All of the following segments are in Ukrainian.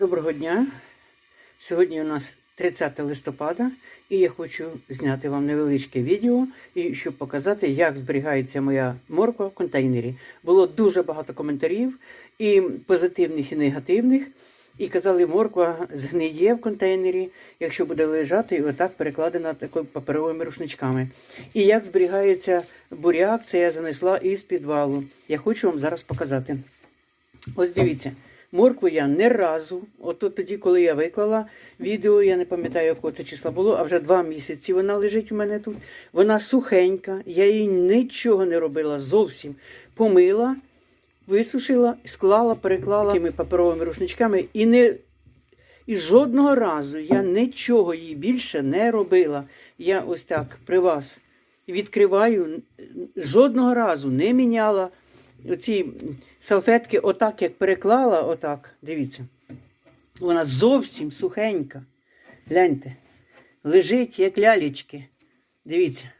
Доброго дня. Сьогодні у нас 30 листопада, і я хочу зняти вам невеличке відео, і щоб показати, як зберігається моя морква в контейнері. Було дуже багато коментарів, і позитивних, і негативних. І казали, морква згниє в контейнері, якщо буде лежати і отак перекладена такою паперовими рушничками. І як зберігається буряк, це я занесла із підвалу. Я хочу вам зараз показати. Ось дивіться, моркву я не разу, от тоді, коли я виклала відео, я не пам'ятаю, якого це числа було, а вже два місяці вона лежить у мене тут. Вона сухенька, я їй нічого не робила зовсім. Помила, висушила, склала, переклала такими паперовими рушничками і не. І жодного разу я нічого їй більше не робила. Я ось так при вас відкриваю, жодного разу не міняла оці салфетки, отак, як переклала, отак, дивіться. Вона зовсім сухенька. Гляньте, лежить, як лялечки. Дивіться.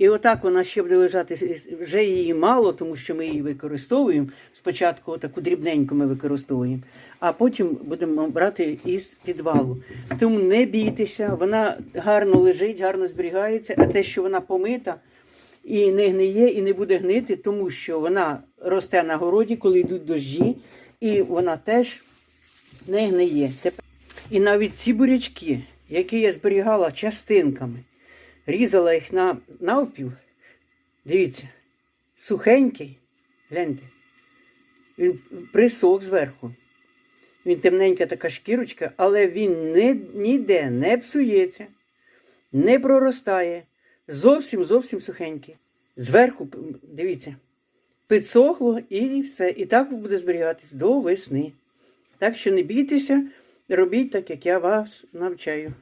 І отак вона ще буде лежати. Вже її мало, тому що ми її використовуємо. Спочатку таку дрібненьку ми використовуємо, а потім будемо брати із підвалу. Тому не бійтеся, вона гарно лежить, гарно зберігається, а те, що вона помита і не гниє, і не буде гнити, тому що вона росте на городі, коли йдуть дощі, і вона теж не гниє. І навіть ці бурячки, які я зберігала частинками, різала їх на навпіл, дивіться, сухенький, гляньте, він присох зверху. Він темненька така шкірочка, але він ніде не псується, не проростає. Зовсім зовсім сухенькі. Зверху, дивіться, підсохло і все. І так буде зберігатись до весни. Так що не бійтеся, робіть так, як я вас навчаю.